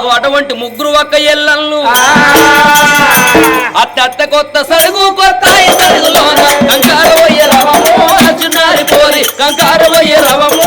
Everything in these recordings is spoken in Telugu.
ఆగు అటువంటి ముగ్గురు ఒక్క ఎల్లన్లు అత్త అత్త కొత్త సరుగు కొత్త సరుగులోన. కంకారు పోయే రవమో నచ్చునారి పోరి. కంకారు పోయే రవమో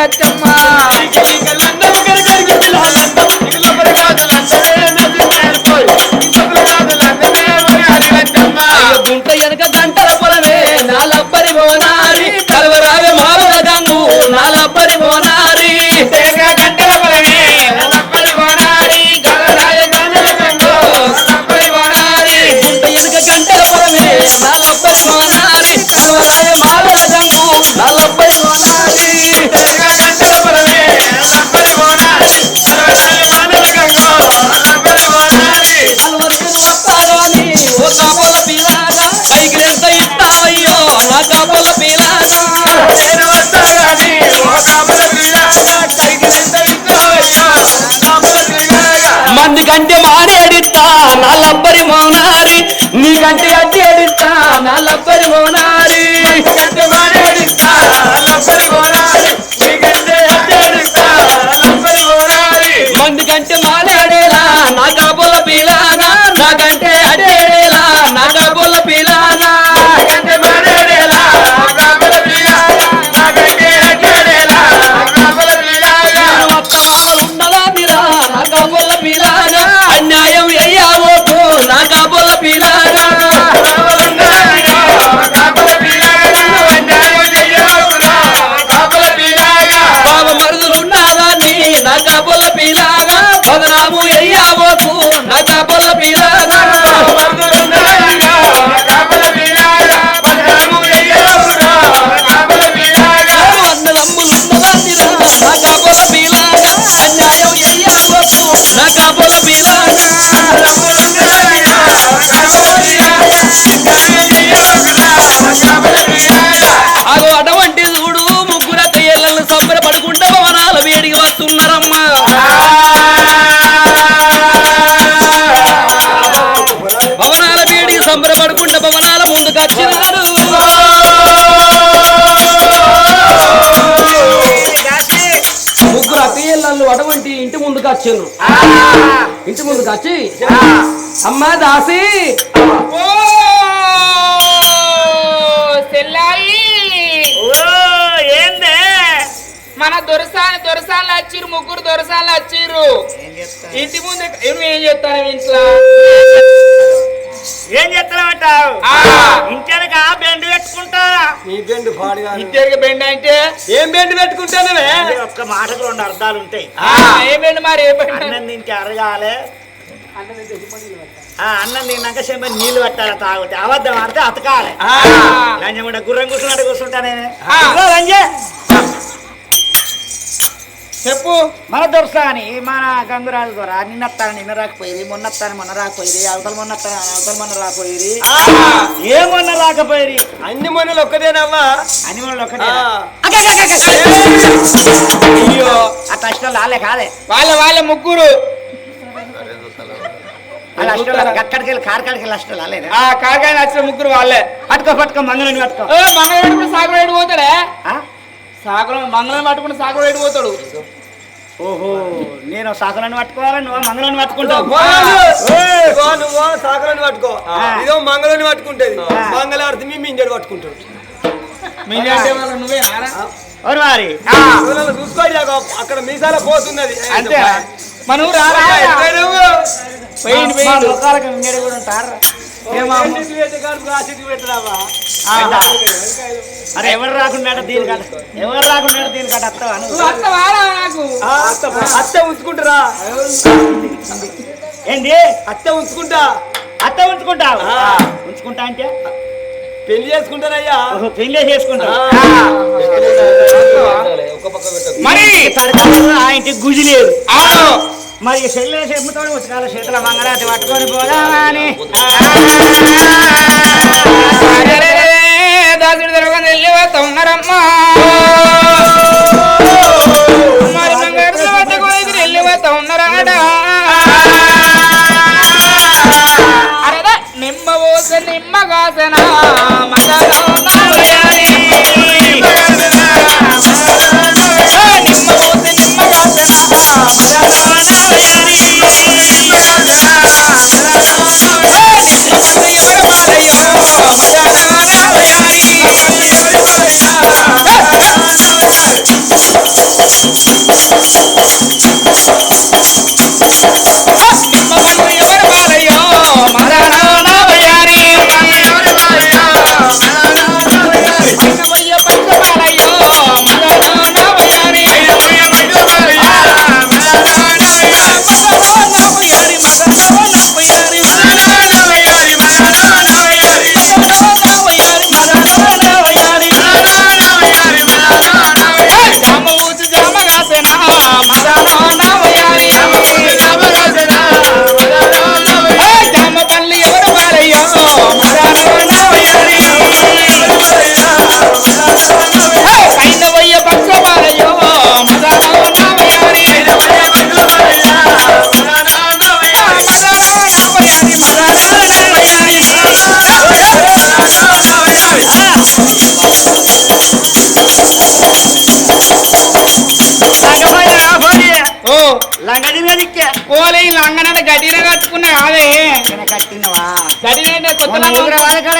వయ్యారి కంటే మానేడిస్తా నా లబ్బరి మోనారి. నీ కంటే కట్టి ఏడిస్తా నా లబ్బరి మోనారి. మంది కంటే మానేడేలా ఇంటి వచ్చాను ఇంటి ముందుకు వచ్చి అమ్మా దాసి! ఓ! సెల్లాయి! ఏందే? మన దొరసాని దొరసాన్లు వచ్చిర్రు ముగ్గురు దొరసాన్లు వచ్చిర్రు ఇంటి ముందు నువ్వు ఏం చెప్తాను ఇంట్లో ఏం చెప్తామంటావు ఆ. ఇంటెనక బెండు పెట్టుకుంటా? నీ బెండు పాడుగా ఇద్దరికి బెండ్ అంటే? ఏం బెండు పెట్టుకుంటానవే అంటే ఒక్క మాటకు రెండు అర్థాలు ఉంటాయి. ఆ, ఏ బెండ్ మరి ఏ బెండ్? అన్నం అరగాలి. ఆ, అన్నం తిన్నాక చెంబ నీళ్ళు పట్టాలి తాగుతే. అబద్ధం ఆడితే అతకాలి. ఆ. లంజం కూడా గుర్రం కూర్చున్నట్టు కూర్చుంటా నేను. లంజే. చెప్పు. మన దొరసాని మన గంగురాజు దొర నిన్నత్తాను నిన్న రాకపోయి మొన్నత్తాను మొన్న రాకపోయి అవతల మొన్నత్తాను అవతల మొన్న రాకపోయి ఏ మొన్న రాకపోయి అన్ని మొన్నలు ఒక్కదేనమ్మా అని మొన్న ఒకటే ఆ. అయ్యో. ఆ కష్టం లాలే కాదే. వాళ్ళ వాళ్ళ ముగ్గురు. అక్కడికి వెళ్ళి కార్కాడికి వెళ్ళి ఆ కాకాయ నచ్చిన ముగ్గురు వాళ్ళే. పట్టుకో పట్టుకో మంగళని పట్టుకో. మంగళం ఎటు పోతాడే? ఆ? సాగులో మంగళం పట్టుకుని సాగులో ఎటు పోతాడు? ఓహో నేను సాకులను పట్టుకోవాలి? నువ్వు మంగళని పట్టుకుంటావు. నువ్వు. సాగరాన్ని పట్టుకో. ఇదో మంగళని పట్టుకుంటది. ఆ. మంగళారతి మీ మింజడు పట్టుకుంటాడు. మీ అంటే వాళ్ళు నువ్వే నారా? ఓరి వారి. ఆ, ఎవరన్నా చూసుకో ఇక అక్కడ మీసాల పోతున్నది. అంతే. మన రారా? కూడా ఉంటారు? ఏంటి. అరే ఎవరు రాకుండా దీనికట? ఎవరు రాకుండా దీనికట అత్తవా అత్త ఉంచుకుంటారా. ఏంది అత్త ఉంచుకుంటా. అత్త ఉంచుకుంటావు ఆ. ఉంచుకుంటా అంటే? పెళ్ళి చేసుకుంటారయ్యా. చేసుకుంటావు ఆ. మరి ఆ ఇంటికి గుజి లేదు అవును మరి చెల్లె చెప్పుతో ఉతకాల చేతుల మంగళాతి పట్టుకొని పోదామా అని దాసుడు తిరగని వెళ్ళి వస్తా ఉన్నారమ్మా మరి బంగారు వద్ద వెళ్ళి వస్తా అరదా నిమ్మ పోస నిమ్మ కాసన నిమ్మ పోస నిమ్మ కాసన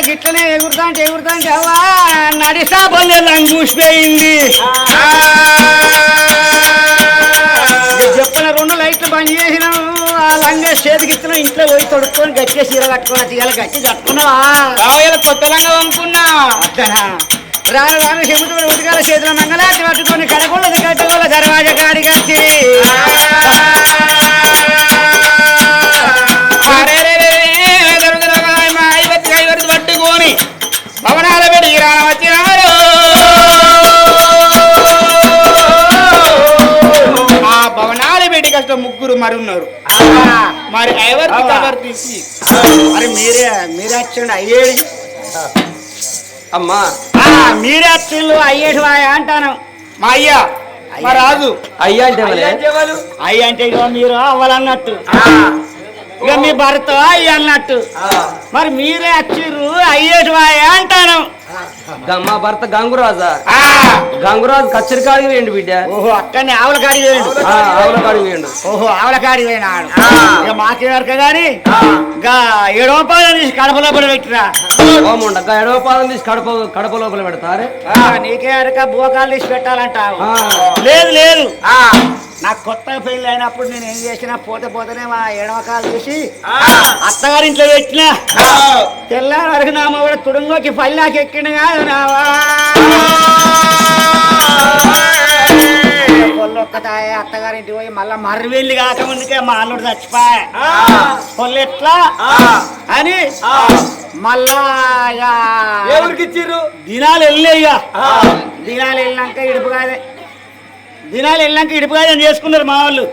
గిట్లనే ఎగురుతా అంటే ఎగురుతా అంటే అవ్వా నడిసా బల్లే లంగూసిపోయింది చెప్పిన రెండు లైట్లు బంద్ చేసినాం ఆ లంగా చేతికి ఇస్తున్నాం ఇంట్లో పోయి తొడుక్కొని గట్టిగా చీర కట్టుకొని తీయాలి గట్టి కట్టుకున్నావా? కొత్త లంగం అనుకున్నా అట్టనా? రాను రాను చెబుతున్న ఉతికాల చేతిలో మంగళాచి పట్టుకొని కడగొల్లది కట్టుకోవాలి దర్వాజా కాడి కట్టి. కష్టం ముగ్గురు మరి ఉన్నారు. మరి ఎవరికి కవర్ తీసి? మరి మీరే మీరే వచ్చండి అయ్యేది అమ్మా. ఆ, మీరే వచ్చిండు అయ్యేటి వాయ అంటాను. మా అయ్యా మా రాజు. అయ్యా అంటే అయ్యా అంటే ఇక మీరు అవ్వాలన్నట్టు. ఇక మీ భర్త అయ్యి అన్నట్టు. మరి మీరే వచ్చిర్రు అయ్యేటి వాయ అంటాను. మా భర్త గంగురాజా. గంగురాజు కచ్చరి కాడికి వేయండి బిడ్డ. ఓహో అక్కడనే ఆవుల కాడికి వేయండు ఆవుల కాడికి వేయండు ఓహో ఆవుల కాడికి పోయినాడు. ఇక మాకేమరక గాని ఇంకా ఏడో పాదం తీసి కడప లోపల పెట్టిరా. ఓముండ గా ఎడవ పాదం తీసి కడప కడప లోపల పెడతారే? నీకే అరక బోకాలు తీసి పెట్టాలంటావు. ఆ. లేదు లేదు. ఆ, నాకు కొత్తగా పెళ్ళి అయినప్పుడు నేను ఏం చేసినా పోతే పోతేనే మా ఎడమకాలు తీసి అత్తగారింట్లో పెట్టినా. ఆ, తెల్లారి వరకు నా కూడా తుడుంగోకి పల్లాకి ఎక్కిన కాదు నావా పొల్లొక్కతాయ అత్తగారింటికి పోయి మళ్ళా మర్రివెళ్ళి కాకముందుకే మా అల్లుడు చచ్చిపోయా. పొల్లు ఎట్లా అని మళ్ళా ఇక ఎవరికి ఇచ్చిర్రు? దినాలు వెళ్ళాయి ఇక. దినాలు వెళ్ళినాక ఇడుపు కాదే. దినాలు వెళ్ళాక ఇడుపు కాదే అని చేసుకున్నారు మా వాళ్ళు.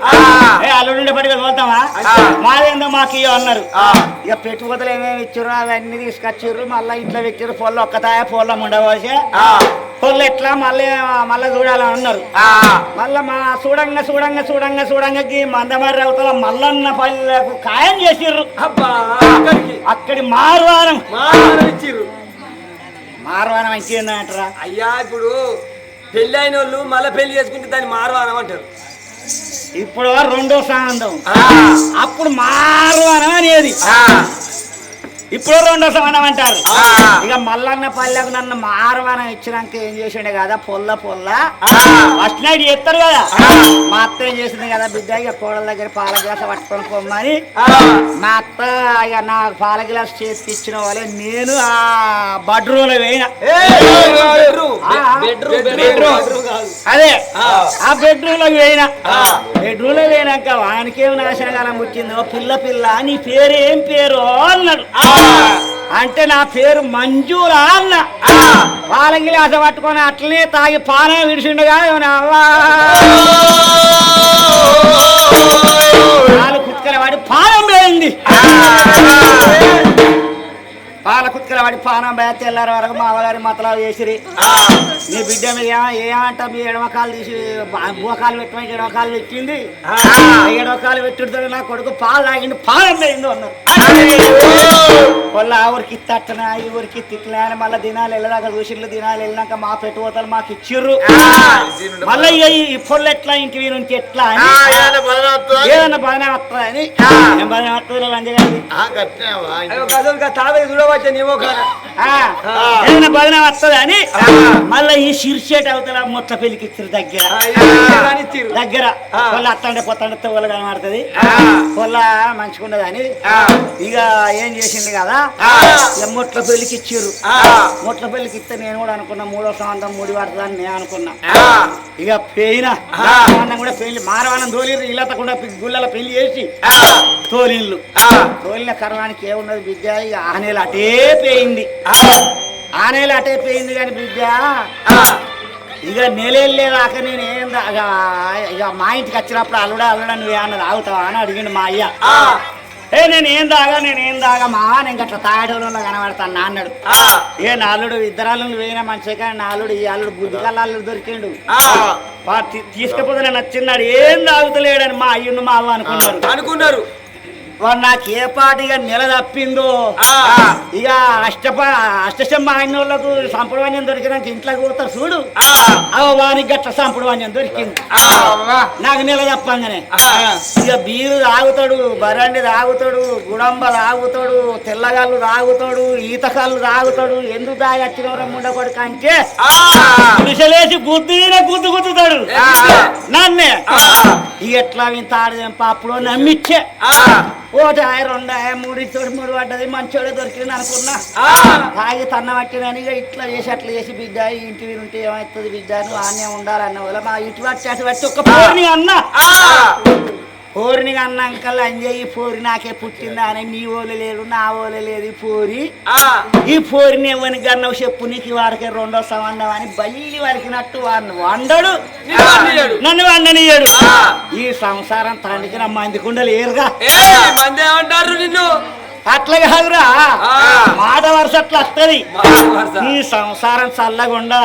ఏ అల్లుడు పట్టుకు పోతామా మాదేందో మాకు ఇయ్య అన్నారు. ఇక పెట్టుబడులు ఏమేమి ఇచ్చారు? అవన్నీ తీసుకొచ్చారు. మళ్ళీ ఇంట్లో పెట్టారు. పొలం ఒక్కతాయ? పొలం ఉండబోసే. వాళ్ళు ఎట్లా? మళ్ళీ మళ్ళీ చూడాలని అన్నారు. మళ్ళా మా చూడంగా చూడంగా చూడంగా చూడంగా మందమర్రి అవతల మల్లన్న పల్లెకు ఖాయం చేసిర్రు. అక్కడి మారువారం. మానం ఇచ్చిర్రు. మారువారం అంటారా అయ్యా ఇప్పుడు పెళ్ళి అయిన వాళ్ళు మళ్ళీ పెళ్ళి చేసుకుంటే దాన్ని మారవానం అంటారు. ఇప్పుడు రెండో సానందం. అప్పుడు మారువారం అనేది. ఇప్పుడు రెండో సమానం అంటారు ఇక మల్లన్న పల్లెకు నన్ను మారవానం ఇచ్చినాక ఏం చేసిండే కదా పొల్ల పొల్ల ఫస్ట్ నైట్ చేస్తారు కదా మా అత్త ఏం చేసింది కదా బిడ్డ ఇక కోడల దగ్గర పాల గ్లాస్ పట్టుకొని పొమ్మని మా అత్త ఇక నా పాల గ్లాస్ చేతికి ఇచ్చిన వాళ్ళే నేను ఆ బెడ్రూమ్లో పోయిన అదే ఆ బెడ్రూమ్లోకి పోయిన బెడ్రూమ్లో పోయినాక వానికేం నాశనకాలం పుట్టిందో? పిల్ల పిల్ల నీ పేరు ఏం పేరు అన్నాడు. అంటే నా పేరు మంజూరా అన్న. వాళ్ళకి గ్లాస పట్టుకొని అట్లనే తాగి పానం విడిచిండగా పాలు కుక్కల వాడి పానం పోయింది. పాల కుక్కల వాడి పానం పోయి తెల్లారి వరకు మా అవగారి మతలాలు చేసిరి. నీ బిడ్డ మీద ఏమ- ఏమంట మీ ఎడమకాలు తీసి బోకాలు పెట్టమని ఎడమకాలు పెట్టింది. ఎడమకాలు పెట్టుడుతో నా కొడుకు పాలు తాగిండు. పాలు అన్నారు వాళ్ళ ఆ ఊరికి ఇత్తట్టనా ఈ ఊరికి తిట్లా అని మళ్ళీ దినాలు వెళ్ళదాకా చూసిళ్ళు దినాలు వెళ్ళినాక మా పెట్టుబోతలు మాకు ఇచ్చిర్రు. మళ్ళీ ఇక ఈ పొల్లు ఎట్లా ఇంటి నుంచి ఎట్లా అని? ఏదన్నా బాగానే వస్తుందని బాగానే వస్తుంది చూడవచ్చా నీవో ఆ, ఏదైనా బాగానే వస్తుంది అని మళ్ళీ ఈ శీర్షేట అవతల ముట్ల పెళ్ళికి ఇచ్చారు దగ్గర. దగ్గర. వాళ్ళ అత్తండే పొత్తండే తొవ్వలు కనబడుతుంది. వాళ్ళ మంచిగుండదని. ఇక ఏం చేసింది కదా ముట్ల పెళ్ళికి ఇచ్చిర్రు ముట్ల పెళ్ళికి ఇస్తే నేను కూడా అనుకున్నా మూడో సంవత్సరం ముడి పడుతుందని నేను అనుకున్నా. ఇక పోయినా కూడా పెళ్ళి మారవాణం తోలిరు ఇల్లతకుండా గుళ్ళలో పెళ్ళి చేసి తోలిళ్ళు. తోలిన కర్మానికి ఏమున్నది బిడ్డ ఇక ఆనేలు అటే పోయింది. ఆనేలు అటే పోయింది కానీ బిడ్డ ఇక నెలలేదాకా నేను ఏం ఇక మా ఇంటికి వచ్చినప్పుడు అల్లుడా అల్లుడా నువ్వు ఏమన్నా తాగుతావా అని అడిగిండు మా అయ్య. ఏ నేను ఏం తాగా నేను ఏం తాగా మా నేను గట్లా తాగడంలో కనబడతాను నా అన్నాడు. ఏ నాలుడు ఇద్దరాలు పోయినా మంచిగా కానీ నాలుడు ఈ అల్లుడు బుద్ధి కల్లా అల్లుడు దొరికిండు. తీసుకపోతే నేను నచ్చిన్నాడు ఏం తాగుతలేడని మా అయ్యున్న మా అవ్వ అనుకున్నారు. అనుకున్నారు. వాడు నాకు ఏ పాటిగా నెల తప్పిందో ఇక అష్టప అష్టశమ్మ వాళ్ళకు సంపడవాణ్యం దొరికినాక ఇంట్లోకి పోతారు చూడు. వానికి గట్ల సంపడవాణ్యం దొరికింది. నాకు నెల తప్పంగానే. ఇక బీరు తాగుతాడు బరండి తాగుతాడు గుడంబ తాగుతాడు తెల్లగాళ్ళు తాగుతాడు ఈతకాళ్ళు తాగుతాడు ఎందుకు తాగొచ్చిన ముండ కొడుకు అంటే పురుషలేసి గుద్దిన గుద్దు గుద్దుతాడు. నన్నే. ఇక ఎట్లా వింత ఆడదేం పాపలో నమ్మిచ్చే? ఓటి ఆయ రెండు ఆయ మూడు ఇచ్చోడు మూడు పడ్డది మంచోడే దొరికింది అనుకున్నా. తాగి తన్న పట్టినని ఇక ఇట్లా చేసి అట్లా చేసి బిడ్డ ఇంటి మీద ఉంటే ఏమవుతుంది బిడ్డ నువ్వు ఆనే ఉండాలన్న వల్ల మా ఇటు పట్టి అటు పట్టి ఒక్క అన్న. పోరిని అన్నాకల్లా అంజయ్య ఈ పోరి నాకే పుట్టిందా అని నీ ఓలు లేడు నా ఓలు లేదు ఈ పోరి. ఈ పోరిని ఎవరికి గన్నవు చెప్పు నీకు వాడికి రెండో సంబంధం అని బల్లి వరికినట్టు వాడిని వండడు. నిన్ను వండనియడు ఈ సంసారం తండ్రికి నా మంది కుండలు ఏరుగా ఏ మంది ఏమంటారు నిన్ను? అట్లా కాదురా. మాట వరుస అట్లా వస్తుంది. ఈ సంసారం చల్లగుండా.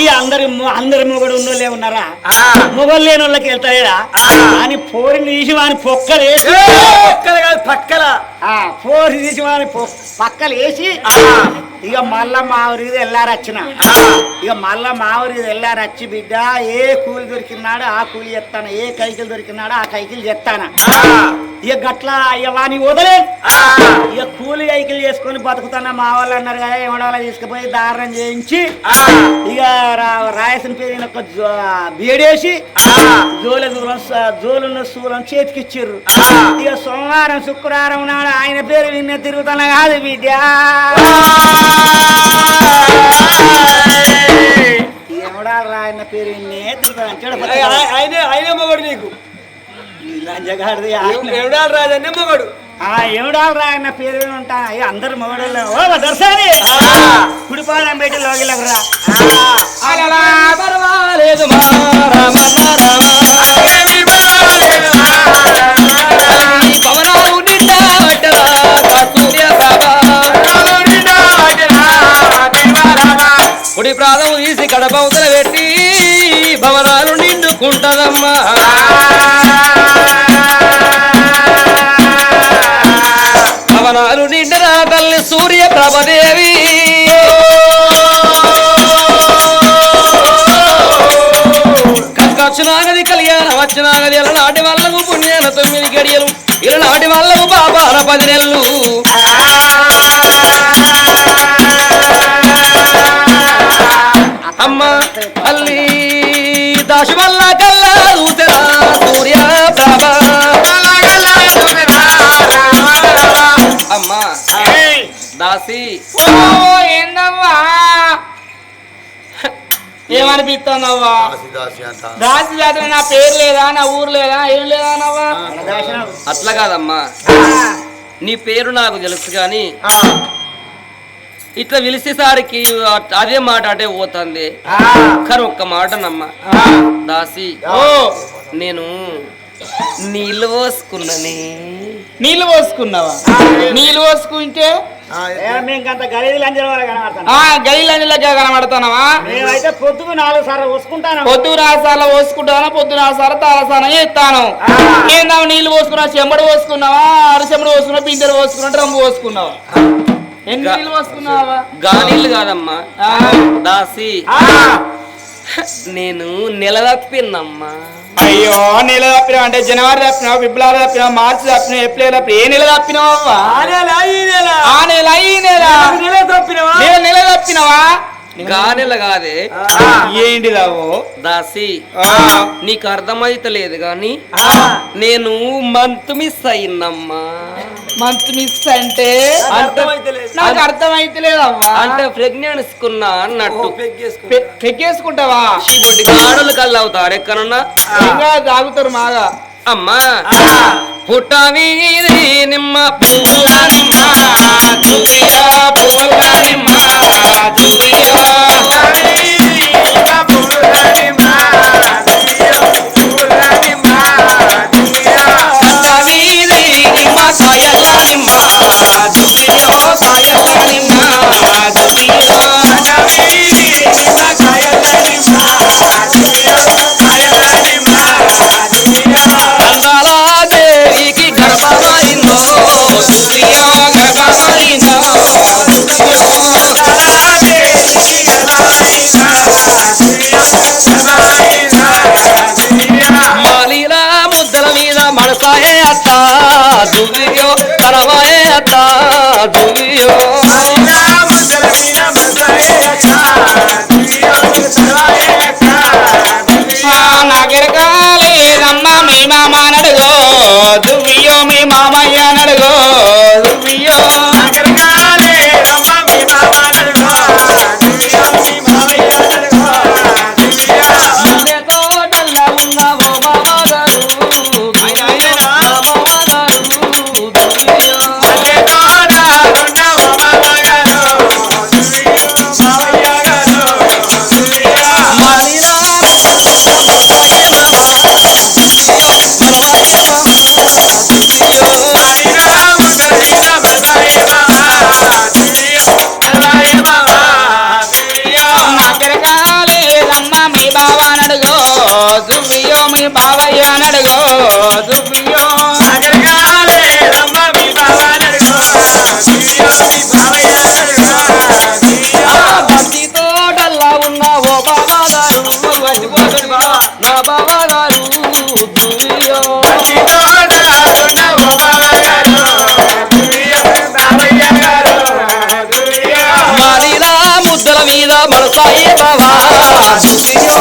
ఈ అందరి అందరి మొగడు ఉన్నోళ్ళే ఉన్నారా? మొగలు లేని వాళ్ళకి వెళ్తారా అని పోరి తీసి వాని పొక్కలు వేసి పక్కల పోరి తీసి వాని పక్కలు వేసి ఇక మళ్ళా మా ఊరికి వెళ్ళారచ్చిన ఇక మళ్ళా మా ఊరికి వెళ్ళారచ్చి బిడ్డ ఏ కూలి దొరికినాడు ఆ కూలి చెప్తాను? ఏ కైకిలు దొరికినాడు ఆ కైకిలు చెప్తాను? ఇక గట్లా ఇక వాని వదలే. ఇక కూలి కైకిలు చేసుకొని బతుకుతున్న మా వాళ్ళు అన్నారు కదా ఎవడాల తీసుకుపోయి దారుణం చేయించి ఇక రాయసిన పేరు ఒక బేడేసి జోల జోలున్న సూరం చేతికిచ్చిర్రు. ఇక సోమవారం శుక్రవారం నాడు ఆయన పేరు విన్న తిరుగుతున్నా కాదు బిడ్డ. ఎవడాలు ఆయన పేరు విన్నే తిరుగుతాను ఆయనే ఆయనే మొగడు నీకు. ఎవడాలి రాజన్న మొగడు? ఆ ఎవడాలి రా పేరు ఉంటాను అయ్యో అందరు మొగడోళ్ళు. ఓ దర్శని కుడిపాదం పెట్టి లోగిలకు రా? భవనాలు నిండా తీసి కడపవతల పెట్టి భవనాలు నిండుకుంటదమ్మా. నిండిన తల్లి సూర్య ప్రభదేవి. కక్కచ్చునాగది కళ్యాణ వచ్చినాగది ఇలా నాటి వాళ్ళకు పుణ్యాన తొమ్మిది గడియలు ఇలా నాటి వాళ్ళకు పాపాన పది నెలలు. ఏమనిపిస్తుందవ్వా దాసి జాతర నా పేరు లేదా నా ఊరు లేదా ఏం లేదా నవ్వా అట్లా కాదమ్మా. నీ పేరు నాకు తెలుసు కానీ ఇట్లా పిలిచేసరికి అదే మాట అంటే పోతుంది. కానీ ఒక్క మాట నమ్మ. దాసి ఓ. నేను నీళ్ళు పోసుకున్నని. నీళ్ళు పోసుకున్నావా? నీళ్ళు పోసుకుంటే? మేము అంత గలీజు లంజల వల్ల కనబడతాను? ఆ గైలగా కనబడుతున్నావా మేమైతే పొద్దుకు నాలుగు సార్లు వసుకుంటాను పొద్దు రాసాల పోసుకుంటానా పొద్దు రాసాల తారసాన చేస్తాను. ఏందావు నీళ్ళు పోసుకున్నావా? చెంబడు పోసుకున్నావా? అరచెంబడు పోసుకున్నావా? పిందెలు పోసుకున్నావా? డ్రమ్ము పోసుకున్నావా? ఎన్ని గా- నీళ్ళు పోసుకున్నావా? గానీళ్ళు కాదమ్మా. ఆ, దాసి. నేను నెల తప్పినమ్మా అయ్యో నెల తప్పినావు అంటే జనవరి తప్పినావు ఫిబ్రవరి తప్పినావు మార్చి తప్పినావు ఏప్రిల్ తప్పినావు ఏ నెల తప్పినావు అవ్వా? ఆ నెల ఈ నెల. నెల నెల. తప్పినావా గానెల కాదే. ఏంటి దాసి. నీకు అర్థమైతలేదు గాని నేను మంత్ మిస్ అయిందమ్మా మంత్ మిస్ అంటే? నాకు అర్థమైతలేదవ్వా అంటే ప్రెగ్నెన్స్ కున్నా అన్నట్టు పె- పెక్కేసుకుంటావా చీకొట్టి గాడులు కళ్ళు అవుతాడు ఎక్కడున్నా ఇంకా తాగుతారు మాగా. అమ్మా. పుట్ట వీధి నిమ్మ పువ్వుల నిమ్మ దువ్వియో పువ్వుల నిమ్మ. ముద్దల మీద మడసాయే అత్త దువ్వియో కరవాయే బావయ్య నడుగో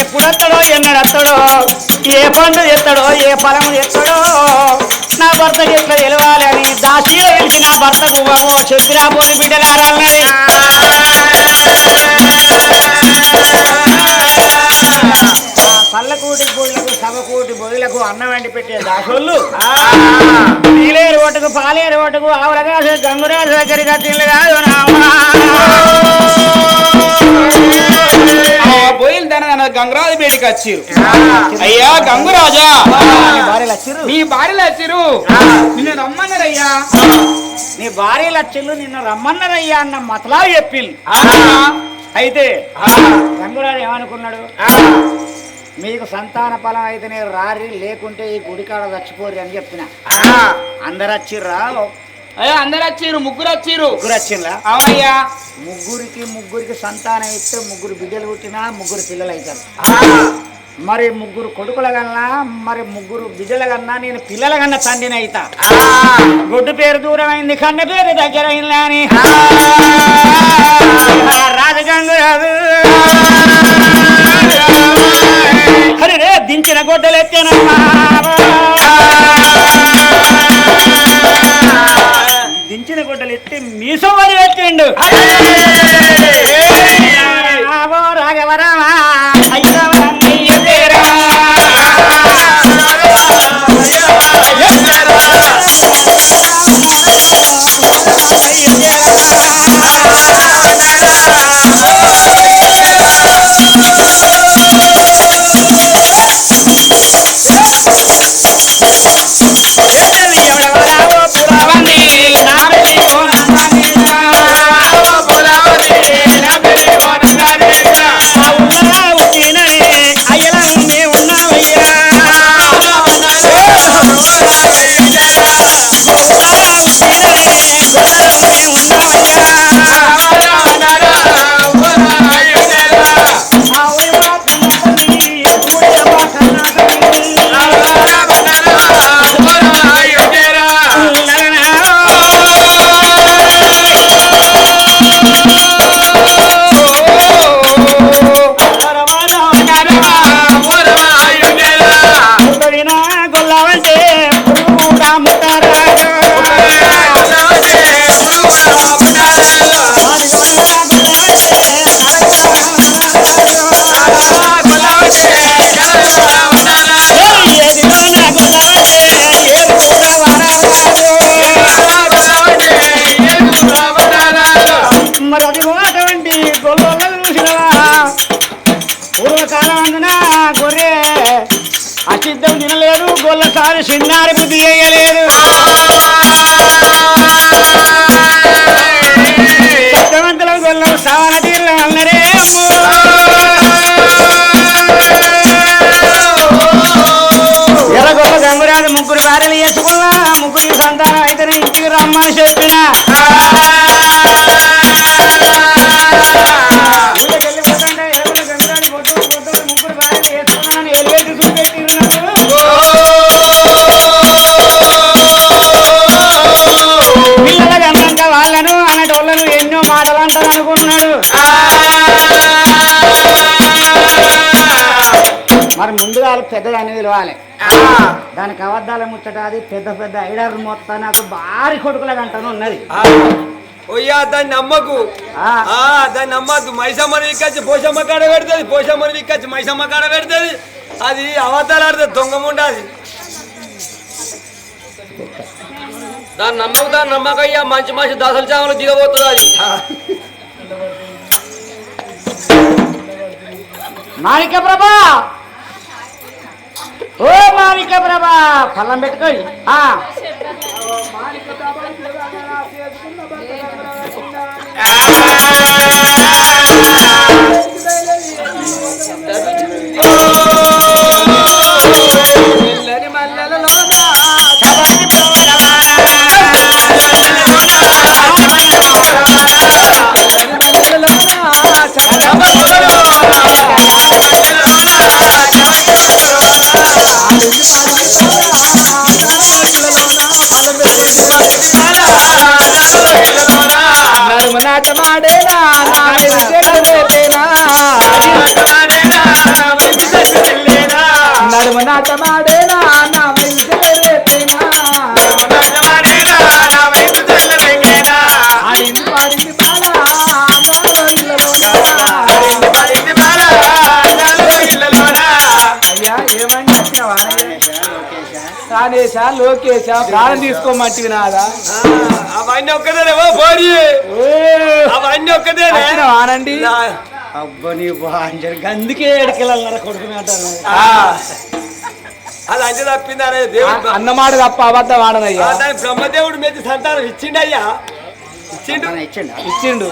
ఎప్పుడొస్తాడో ఎన్నడొస్తాడో ఏ పండు ఎత్తడో ఏ ఫలము ఎత్తడో నా భర్త ఎట్లా తెలవాలని దాసీలో వెలిసి నా భర్తకు బాబు చెప్పిరా పోని బిడ్డలారాలన్నది సభకూటి బొయ్యలకు అన్నం వండి పెట్టే దాసోళ్ళు నీలేరు ఓటుకు పాలేరు ఓటుకు ఆవులగా గంగురాజు దగ్గరికి వచ్చింది కాదు తన గంగరాజు బేడికి వచ్చిరు. అయ్యా గంగురాజా. నీ భార్యలు వచ్చిరు. నిన్ను రమ్మన్నారయ్యా. నీ భార్య లక్షలు నిన్ను రమ్మన్నారయ్యా అన్న మతలా చెప్పింది అయితే రంగురాడు ఏమనుకున్నాడు? మీకు సంతాన ఫలం అయితేనే రారి లేకుంటే ఈ గుడికాడ చచ్చిపోరు అని చెప్పిన. అందరు వచ్చిర్రా అయ్యా అందరు వచ్చిరు ముగ్గురు వచ్చిరు ముగ్గురు అవునయ్యా. ముగ్గురికి ముగ్గురికి సంతానం ఇస్తే ముగ్గురు బిడ్డలు పుట్టినా ముగ్గురు పిల్లలు అవుతారు మరి ముగ్గురు కొడుకుల కన్నా మరి ముగ్గురు బిడ్డల కన్నా నేను పిల్లల కన్నా తండ్రిని అయితా. గుడ్డు పేరు దూరం అయింది కన్న పేరు దగ్గర అయింది అని రాజగంగు హరి రే దించిన గొడ్డలు ఎత్తానమ్మా దించిన గొడ్డలు ఎత్తి మీసం వరి పెట్టిండు పెద్దదాన్ని పిలవాలి. దానికి అబద్ధాల ముచ్చట అది పెద్ద పెద్ద ఐడారు మొత్తం నాకు భారీ కొడుకుల గంటను ఉన్నది. ఓయ్యా దాన్ని నమ్మకు. దాన్ని నమ్మద్దు. మైసమ్మని విక్కచ్చి పోషమ్మ కాడ పెడుతుంది. పోషమ్మని విక్కచ్చి మైసమ్మ కాడ పెడుతుంది. అది అవతారాడుతుంది దొంగ ఉండాది దాన్ని నమ్మకు దాన్ని నమ్మకయ్యా మంచి మంచి దశల చామలు దిగబోతుంది అది. మాణిక ప్రభా! ఓ మాణిక ప్రభా ఫలం పెట్టుకోండి ఆ. మాట మాడేనా నా వయసు రేపేనా ఆడింది పాడింది పాడా అయ్యా ఏమని చెప్పినావా రానేశా లోకేశా ప్రాణం తీసుకోమంటివి నాదా అవన్నీ ఒక్కదేనే ఓ పోరి అవన్నీ ఒక్కదేనే ఆనండి అబ్బా నీ బాంజర్ అందుకే ఏడుకెళ్ళాలన్నారా కొడుకుని అంటారు తప్పింది అనే దేవుడు అన్నమాట తప్ప అబద్ధం ఆడనయ్యా. ఆ, దాని బ్రహ్మదేవుడు మెచ్చి సంతానం ఇచ్చిండు అయ్యా ఇచ్చిండు. ఇచ్చండి? ఇచ్చిండు.